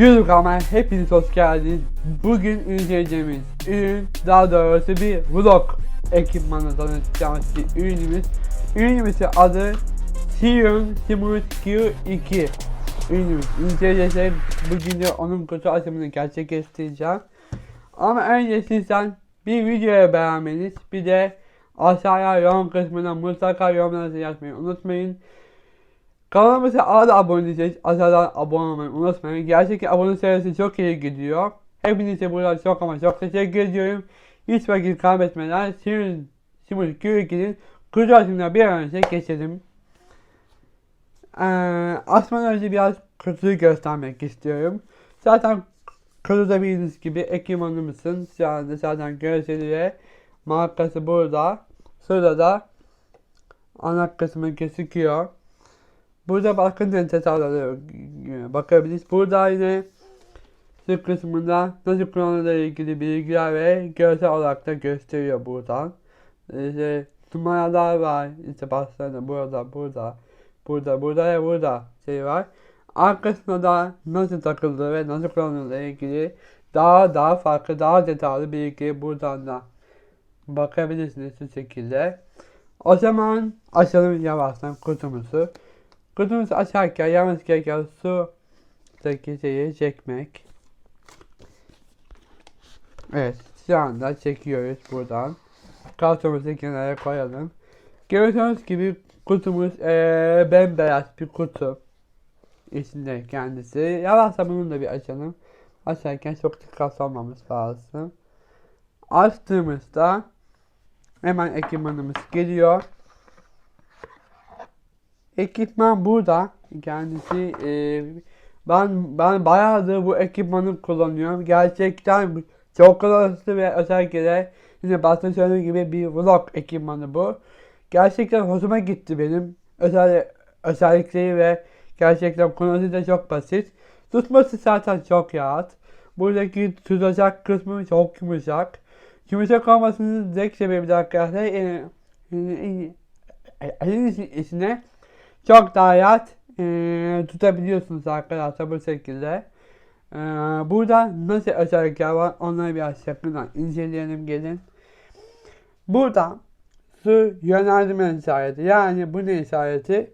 YouTube kanalıma hepiniz hoş geldiniz. Bugün inceleyeceğimiz ürün, daha doğrusu bir vlog ekipmanı tanıtacağımız bir ürünümüz. Ürünümüzün adı Xiaomi Smooth Q2 ürünümüz. İnceleyeceğiz. Bugün de onun kutu açımını gerçekleştireceğim. Ama önce sizden bir videoya beğenmeniz, bir de aşağıya yorum kısmına mutlaka yorumlarınızı yazmayı unutmayın. Kanalımıza hala abone değilseniz aşağıdan abone olmayı unutmayın. Gerçekten abone sayısı çok iyi gidiyor. Hepinize buradan çok ama çok teşekkür ediyorum. Hiç vakit kaybetmeden Simul Q2'nin kutu açımına bir an önce geçelim. Ee, açmadan önce biraz kutuyu göstermek istiyorum. Zaten kutuda bildiğiniz gibi ekipmanımızın şu anda zaten görseli ve markası burada. Şurada da ana kısmı gözüküyor. Burada bakın detaylara bakabiliriz. Burada yine şu kısmında nasıl kullanıldığı ilgili bilgiler ve görsel olarak da gösteriyor buradan. İşte numaralar var. İşte başlarında burada, burada, burada, burada ve burada şey var. Arkasında da nasıl takıldığı ve nasıl kullanıldığı ilgili daha daha farklı, daha detaylı bilgi buradan da bakabilirsiniz şu şekilde. O zaman açalım yavaştan kutumuzu. Kutumuzu açarken yalnız gereken su şeyi çekmek. Evet şu anda çekiyoruz buradan. Kartumuzu kenara koyalım. Gördüğünüz gibi kutumuz ee, bembeyaz bir kutu. İçinde kendisi. Yavaşça bunu da bir açalım. Açarken çok dikkatli olmamız lazım. Açtığımızda hemen ekipmanımız geliyor. Ekipman burada. Kendisi e, ben ben bayağıdır bu ekipmanı kullanıyorum. Gerçekten çok kullanışlı ve özellikle de yine başta söylediğim gibi bir vlog ekipmanı bu. Gerçekten hoşuma gitti benim. Özel özellikleri ve gerçekten kullanıcı da çok basit. Tutması zaten çok rahat. Buradaki tutacak kısmı çok yumuşak. Yumuşak olmasının tek sebebi de arkadaşlar e, e, e, elin içine çok daha rahat e, tutabiliyorsunuz arkadaşlar bu şekilde. E, burada nasıl özellikler var onları biraz yakından inceleyelim gelin. Burada su yönelme işareti yani bu ne işareti?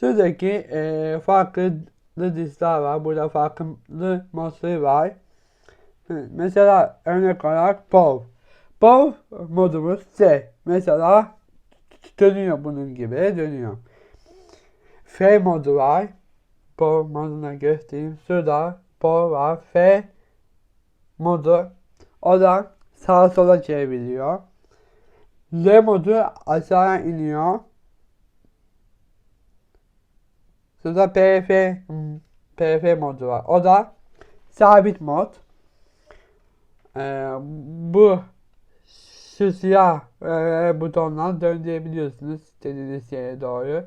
Şuradaki e, farklı dizler var. Burada farklı modları var. Mesela örnek olarak POV. POV modumuz C. Mesela dönüyor bunun gibi dönüyor. F modu var. POV moduna göstereyim. Şurada POV var. F modu. O da sağa sola çeviriyor. L modu aşağıya iniyor. Şurada PF PF modu var. O da sabit mod. Ee, bu şu siyah e, butonla döndürebiliyorsunuz istediğiniz yere doğru.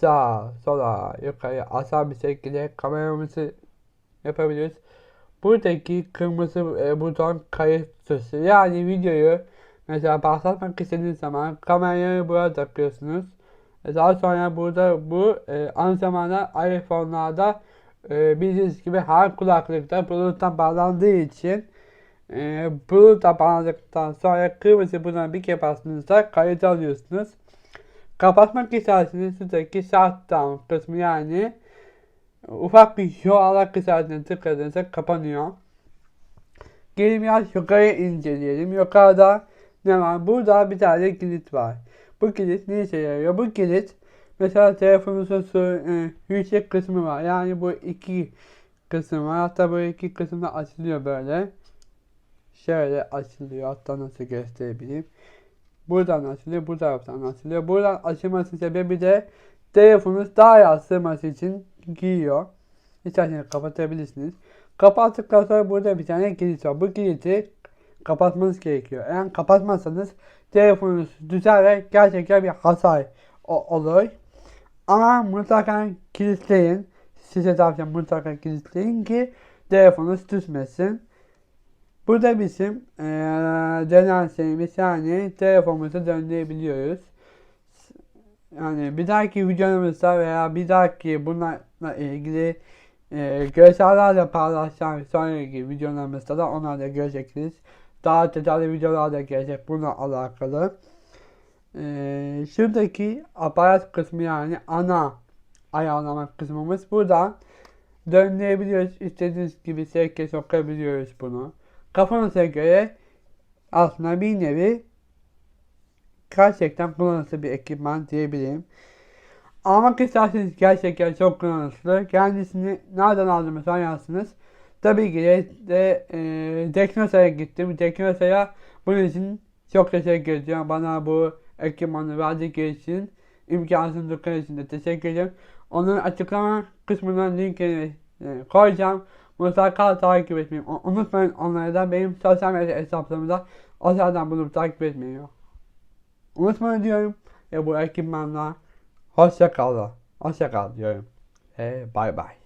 Sağa, sola, yukarı aşağı bir şekilde kameramızı yapabiliriz. Buradaki kırmızı e, buton kayıt tuşu. Yani videoyu mesela başlatmak istediğiniz zaman kamerayı buraya takıyorsunuz. Daha sonra burada bu e, aynı zamanda iPhone'larda e, bildiğiniz gibi her kulaklıkta Bluetooth'tan bağlandığı için e, Bluetooth'a bağlandıktan sonra kırmızı buna bir kere bastığınızda kayıt alıyorsunuz. Kapatmak isterseniz şuradaki shutdown kısmı yani ufak bir yuvarlak işaretine tıkladığınızda kapanıyor. Gelin biraz yukarı inceleyelim. Yukarıda ne var? Burada bir tane kilit var. Bu kilit ne işe yarıyor? Bu kilit mesela telefonunuzun su e, yüksek kısmı var. Yani bu iki kısım var. Hatta bu iki kısımda açılıyor böyle. Şöyle açılıyor. Hatta nasıl gösterebileyim. Buradan açılıyor. Bu taraftan açılıyor. Buradan açılması sebebi de telefonunuz daha rahat sığması için giyiyor. İsterseniz kapatabilirsiniz. Kapattıktan sonra burada bir tane kilit var. Bu kilidi kapatmanız gerekiyor. Eğer kapatmazsanız telefonunuz ve gerçekten bir hasar olur. Ama mutlaka kilitleyin. Size tavsiyem mutlaka kilitleyin ki telefonunuz düşmesin. Burada bizim dönen şeyimiz yani telefonumuzu döndürebiliyoruz. Yani bir dahaki videomuzda veya bir dahaki bunlarla ilgili e, görsellerle paylaşacağım sonraki videolarımızda da onlarla göreceksiniz. Daha detaylı videolar da gelecek bununla alakalı. E, şuradaki aparat kısmı yani ana ayarlama kısmımız. Buradan döndürebiliyoruz. İstediğiniz gibi sevke sokabiliyoruz bunu. Kafanıza göre aslında bir nevi gerçekten kullanışlı bir ekipman diyebilirim. Almak isterseniz gerçekten çok kullanışlı. Kendisini nereden aldığımı sorarsınız. Tabii ki de, de e, Teknosa'ya gittim. Teknosa'ya bunun için çok teşekkür ediyorum. Bana bu ekipmanı verdikleri için imkansızlıklar için de teşekkür ederim. Onun açıklama kısmından linkini e, koyacağım. Mutlaka takip etmeyi unutmayın. Onları da benim sosyal medya hesaplarımda aşağıdan bulup takip etmeyi unutmayın diyorum. Ve bu ekipmanla hoşça kalın. Hoşça kal diyorum. Ve bay bay.